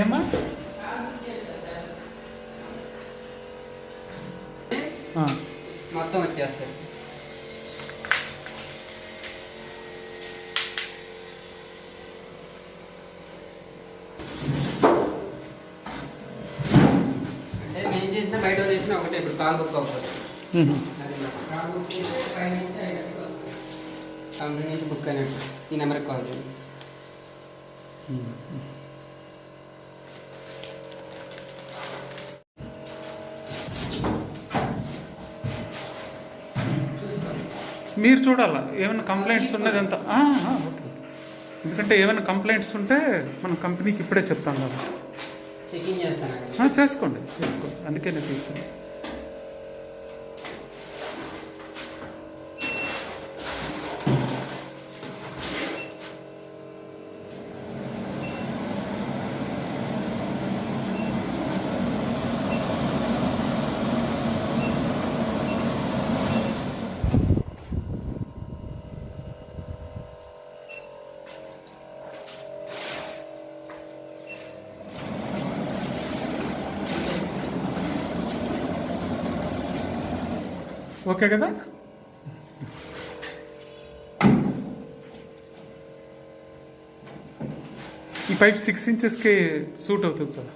ఏమా? మొత్తం వచ్చేస్తుంది అంటే నేను చేసిన బయట చేసిన ఒకటే ఇప్పుడు కాల్ బుక్ అవుతుంది. కాల్ బుక్ చేస్తే పై నుంచి కంపెనీ నుంచి బుక్ అయినట్టు. ఈ నెంబర్కి కాల్ చేయండి. మీరు చూడాలా? ఏమైనా కంప్లైంట్స్ ఉన్నది ఎంత ఓకే ఎందుకంటే ఏమైనా కంప్లైంట్స్ ఉంటే మనం కంపెనీకి ఇప్పుడే చెప్తాం కదా. చేసుకోండి చేసుకోండి. అందుకే నేను తీస్తాను ఓకే కదా? ఈ పైప్ సిక్స్ ఇంచెస్కి సూట్ అవుతుంది కదా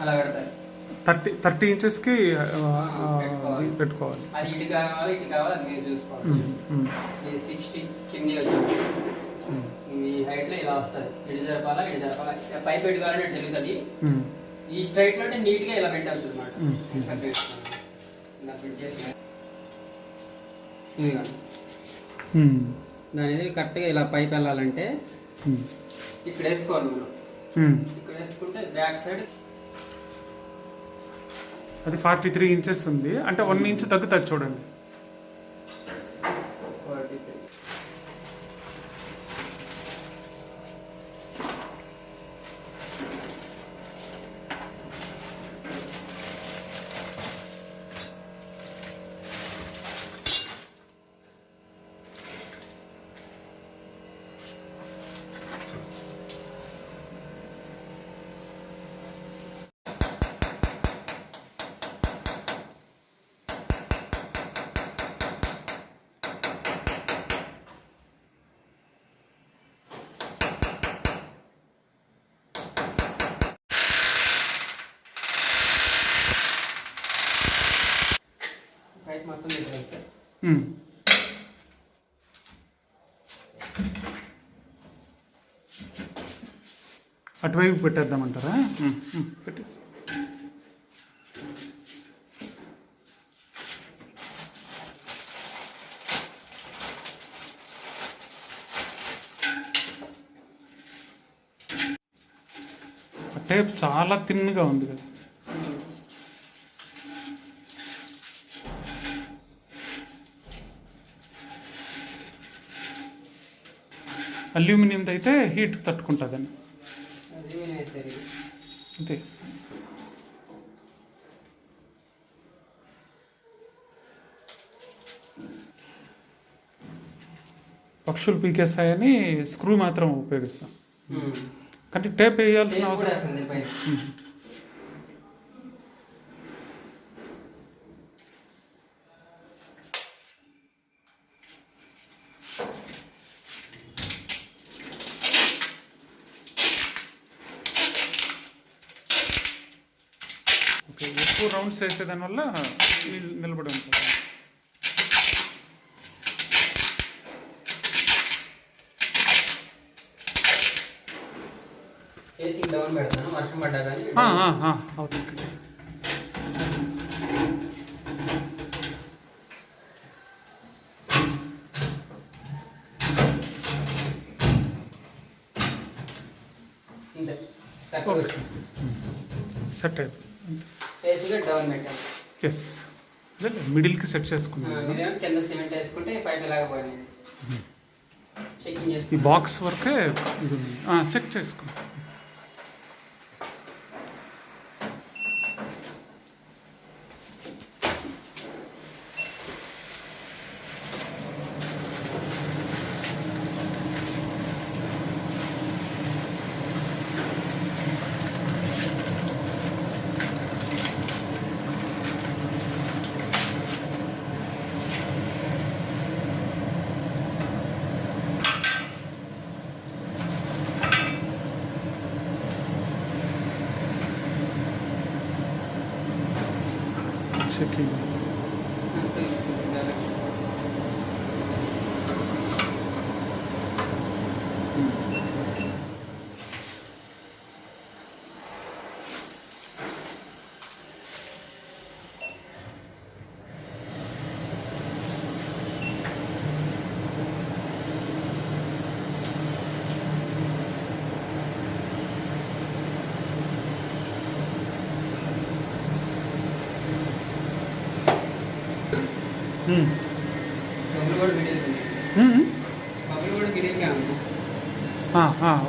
అలా పెడతారు థర్టీ థర్టీ ఇంచెస్కి పెట్టుకోవాలి. పెట్టుకోవాలి. అది ఇటు కావాలి ఇటు కావాలి అది మీరు చూసుకోవాలి. సిక్స్టీ చిమ్నీ ఈ హైట్లో ఇలా వస్తుంది ఇటు జరపాలా ఇటు జరపాలా. పైప్ కావాలంటే. ఈ స్ట్రైట్లో అంటే నీట్గా ఇలా బెండ్ అవుతుంది. అనమాట దాని ఇది కరెక్ట్గా ఇలా పైప్ వెళ్ళాలంటే ఇక్కడ వేసుకోవాలి మనం. ఇక్కడ వేసుకుంటే బ్యాక్ సైడ్ అది ఫార్టీ త్రీ ఇంచెస్ ఉంది. అంటే వన్ ఇంచ్ తగ్గుతుంది చూడండి. పైప్ మొత్తం అటువైపు పెట్టేద్దామంటారా? పెట్టేసి. టేప్ చాలా థిన్గా ఉంది కదా. అల్యూమినియంది అయితే హీట్ తట్టుకుంటుందని. అంతే. పక్షులు పీకేస్తాయని స్క్రూ మాత్రం ఉపయోగిస్తాం. కానీ టేప్ వేయాల్సిన అవసరం. ఎక్కువ రౌండ్స్ వేసేదాని వల్ల నిల్- నిలబడి ఉంటుంది. వర్షం పడ్డా కానీ సెట్ అయిపోయింది బేసిక్గా డౌన్ పెట్టాలి ఎస్ అదే మిడిల్కి సెట్ చేసుకున్నాను ఇదేమో కింద సిమెంట్ వేసుకుంటే పైన ఇలాగ పోయినాయి. చెకింగ్ ఈ చేసుకుంటాం బాక్స్ వరకే ఇది ఉంది. ఆ, చెక్ చేసుకో ਸਿੱਖੀ।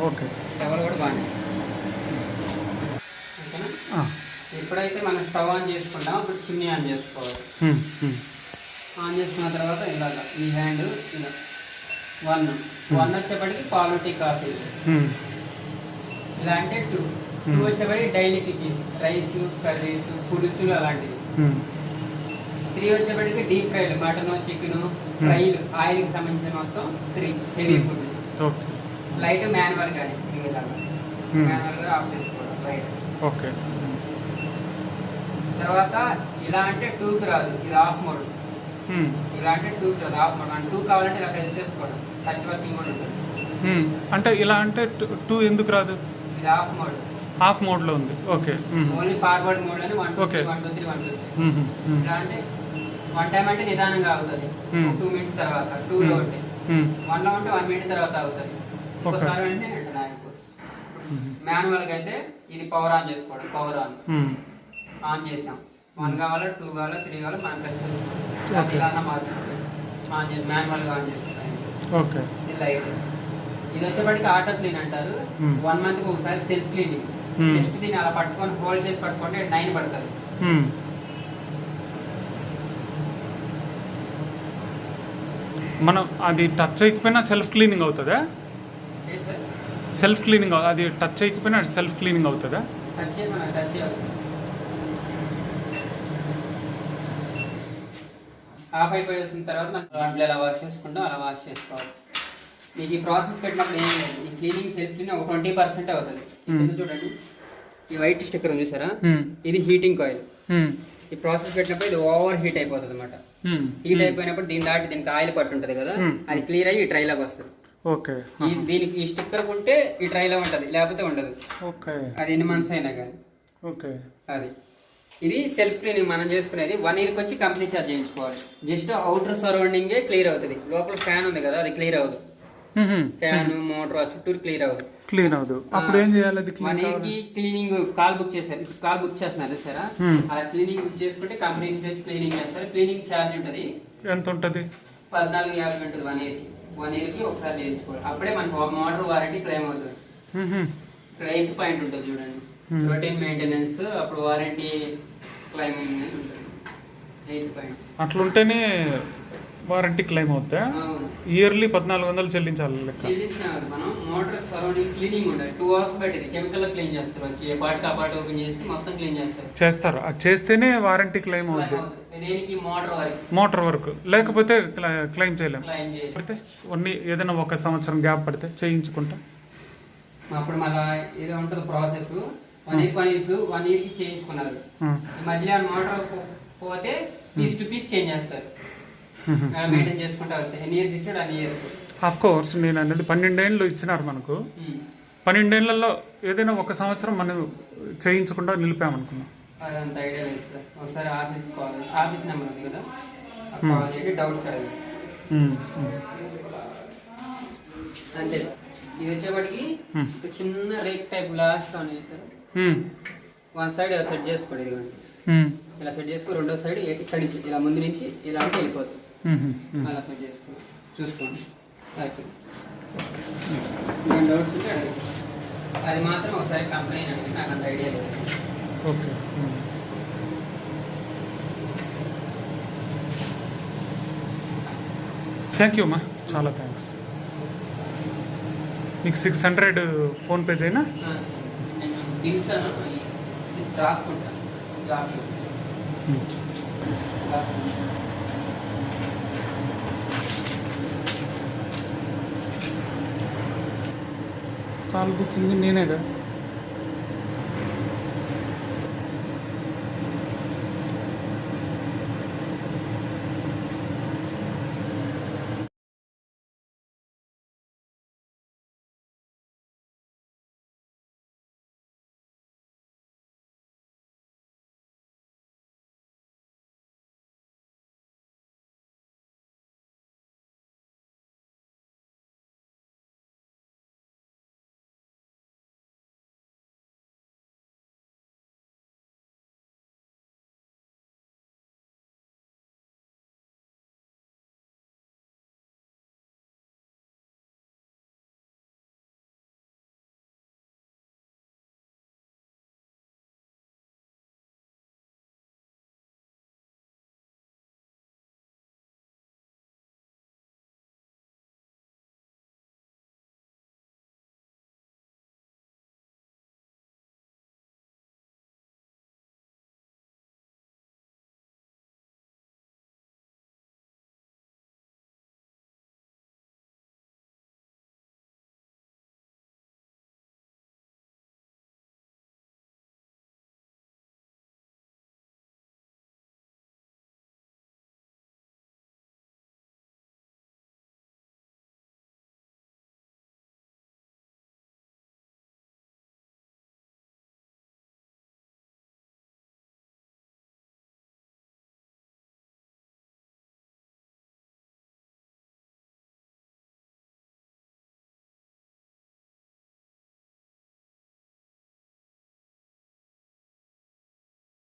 ఓకే. కూడా బాగానే ఎప్పుడైతే మనం స్టవ్ ఆన్ చేసుకుంటామో అప్పుడు చిమ్నీ ఆన్ చేసుకోవాలి. ఆన్ చేసుకున్న తర్వాత ఇలాగ ఈ హ్యాండ్ ఇలా వన్ వన్ వచ్చేప్పటికి క్వాలిటీ కాఫీ. ఇలా అంటే టూ. టూ వచ్చేప్పటికి డైలీ టిఫిన్ రైస్ కర్రీస్ పులుసులు అలాంటివి. త్రీ వచ్చేప్పటికి డీప్ ఫ్రైలు మటన్ చికెన్ ఫ్రైలు ఆయిల్కి సంబంధించిన మొత్తం three heavy food light manual కానీ మాన్యువల్గా ఆఫ్ చేసుకోవడం లైట్ ఓకే తర్వాత ఇలా అంటే టూకి రాదు ఇది ఆఫ్ మోడ్ ఇలా అంటే టూకి రాదు ఆఫ్ మోడ్ అంటే టూ కావాలంటే ఇలా ప్రెస్ చేసుకోవడం టచ్ వర్కింగ్ కూడా ఉంటుంది. అంటే ఇలా అంటే టూ ఎందుకు రాదు? ఇది ఆఫ్ మోడ్ హాఫ్ మోడ్లో ఉంది. ఓకే. ఓన్లీ ఫార్వర్డ్ మోడ్ అని one Okay. One two three one two ఇలా అంటే వన్ టైం అంటే నిదానంగా అవుతుంది. టూ మినిట్స్ తర్వాత టూ లో Hmm. ఉంటే వన్లో ఉంటే వన్ మినిట్ తర్వాత అవుతుంది. ఇంకోసారి అంటే మాన్యువల్గా అయితే ఇది పవర్ ఆన్ చేసుకోవడం పవర్ ఆన్ ఆన్ చేసాం. వన్ కావాలా టూ కావాలా త్రీ కావాలా మనం ప్రెస్ చేసుకోవాలి. అది. ఇలా మార్చుకోవాలి ఆన్ చేసి మాన్యువల్గా ఆన్ చేసుకోవాలి ఓకే. ఇది లైట్ ఇది వచ్చేప్పటికి ఆటో క్లీన్ అంటారు. వన్ మంత్ ఒకసారి సెల్ఫ్ క్లీనింగ్. జస్ట్ దీన్ని అలా పట్టుకొని హోల్డ్ చేసి పట్టుకుంటే నైన్ పడుతుంది. మనం అది టచ్ చేయకపోయినా సెల్ఫ్ క్లీనింగ్ అవుతుందా సెల్ఫ్ క్లీనింగ్ అది టచ్ చేయకపోయినా సెల్ఫ్ క్లీనింగ్ అవుతుందా ఆఫ్ అయిపోయిన తర్వాత మనం దాంట్లో ఎలా వాష్ చేసుకుంటాం అలా వాష్ చేసుకోవాలి. మీకు ఈ ప్రాసెస్ పెట్టినప్పుడు ఏం లేదు. ఈ క్లీనింగ్ సెల్ఫ్ క్లీనింగ్ ఒక ట్వంటీ పర్సెంట్ అవుతుంది. కింద చూడండి ఈ వైట్ స్టిక్కర్ ఉంది సారా ఇది హీటింగ్ కాయిల్. ఈ ప్రాసెస్ పెట్టినప్పుడు ఇది ఓవర్ హీట్ అయిపోతుంది అనమాట హీట్ అయిపోయినప్పుడు దీని దాటి దీనికి ఆయిల్ పట్టు ఉంటుంది కదా. అది క్లియర్ అయ్యి ఈ ట్రైలోకి వస్తుంది. ఓకే. దీనికి ఈ స్టిక్కర్ ఉంటే ఈ ట్రైలో ఉంటుంది లేకపోతే ఉండదు. ఓకే. అది ఎన్ని మంత్స్ అయినా కానీ. ఓకే. అది. ఇది సెల్ఫ్ క్లీనింగ్ మనం చేసుకునేది వన్ ఇయర్కి వచ్చి కంపెనీ చార్జ్ చేయించుకోవాలి. జస్ట్ అవుటర్ సరౌండింగే క్లియర్ అవుతుంది. లోపల ఫ్యాన్ ఉంది కదా అది క్లియర్ అవ్వదు. ఫ్యాన్ మోటార్ ఆ చుట్టూరు క్లియర్ అవ్వదు. క్లీన్ అవ్వదు. అప్పుడు ఏం చేయాలి? అది వన్ క్లీన్ ఇయర్కి క్లీనింగ్ కాల్ బుక్ చేశారు. కాల్ బుక్ చేస్తున్నారు సార్. అలా క్లీనింగ్ బుక్ చేసుకుంటే కంపెనీ నుంచి క్లీనింగ్ చేస్తారు. క్లీనింగ్ ఛార్జ్ ఉంటుంది. ఎంత ఉంటుంది? పద్నాలుగు యాభై ఉంటుంది వన్ ఇయర్కి. వన్ ఇయర్కి ఒకసారి చేయించుకోవాలి. అప్పుడే మనకు మోటార్ వారంటీ క్లెయిమ్ అవుతుంది. ఇక్కడ ఎయిత్ పాయింట్ ఉంటుంది చూడండి. రొటీన్ మెయింటెనెన్స్ అప్పుడు వారంటీ అని ఉంటుంది. ఎయిత్ పాయింట్ అట్లుంటేనే వారంటీ క్లెయిమ్ అవుతా ఇయర్లీ పద్నాలుగు వందలు చెల్లించాలి లెక్క. మనం మోటార్ సరౌండింగ్ క్లీనింగ్ ఉండాలి. టూ అవర్స్ పెట్టింది. కెమికల్ క్లీన్ చేస్తారు. వచ్చి పార్ట్ ఆ పార్ట్ ఓపెన్ చేసి మొత్తం క్లీన్ చేస్తారు. చేస్తారు. అది చేస్తేనే వారంటీ క్లెయిమ్ అవుతుంది. దేనికి? మోటార్ వరకు. Motor work. లేకపోతే క్లెయిమ్ చేయలేం క్లైమ్ చేయాలి పడితే కొన్ని ఏదైనా ఒక సంవత్సరం గ్యాప్ పడితే చేయించుకుంటా. అప్పుడు మళ్ళా ఏదో ఉంటుంది process. One year one year one ఇయర్కి చేయించుకున్నారు. మధ్యలో మోటార్ పోతే పీస్ టు పీస్ చేంజ్ చేస్తారు. మెయింటైన్ చేసుకుంటా వస్తాయి ఎన్ని ఇయర్స్ ఇచ్చాడు అన్ని ఇయర్స్ ఆఫ్ కోర్స్ నేను అనేది పన్నెండేళ్ళు ఇచ్చినారు మనకు. పన్నెండేళ్ళలో ఏదైనా ఒక సంవత్సరం మనం చేయించకుండా నిలిపామనుకున్నాం అదంత ఐడియా లేదు సార్. ఒకసారి ఆఫీస్ కాల్ ఆఫీస్ నెంబర్ ఉంది కదా కాల్ డౌట్స్ అడగండి. మ్మ్. అంతే సార్. ఇది వచ్చేప్పటికి Hmm. చిన్న రేక్ టైప్ లాస్ట్ ఆన్ చేశారు ఉమ్, వన్ సైడ్ ఇలా సెట్ చేసుకోండి ఇదిగోండి ఇలా సెట్ చేసుకుని రెండో సైడ్ ఇక్కడి నుంచి ఇలా ముందు నుంచి ఇలా అంటే వెళ్ళిపోతుంది. అలా చేసుకుని చూసుకోండి. అయిపోయింది డౌట్స్ ఉంటే అడగండి. అది మాత్రం ఒకసారి కంపెనీ అడిగి నాకు అంత ఐడియా లేదు. ఓకే. థ్యాంక్ యూ అమ్మా. చాలా థ్యాంక్స్ మీకు సిక్స్ హండ్రెడ్ ఫోన్పే చేయనా? బిల్స్ రాసుకుంటాను కాలు రాసుకుంటాను కాల్ బుకింగ్ నేనేగా?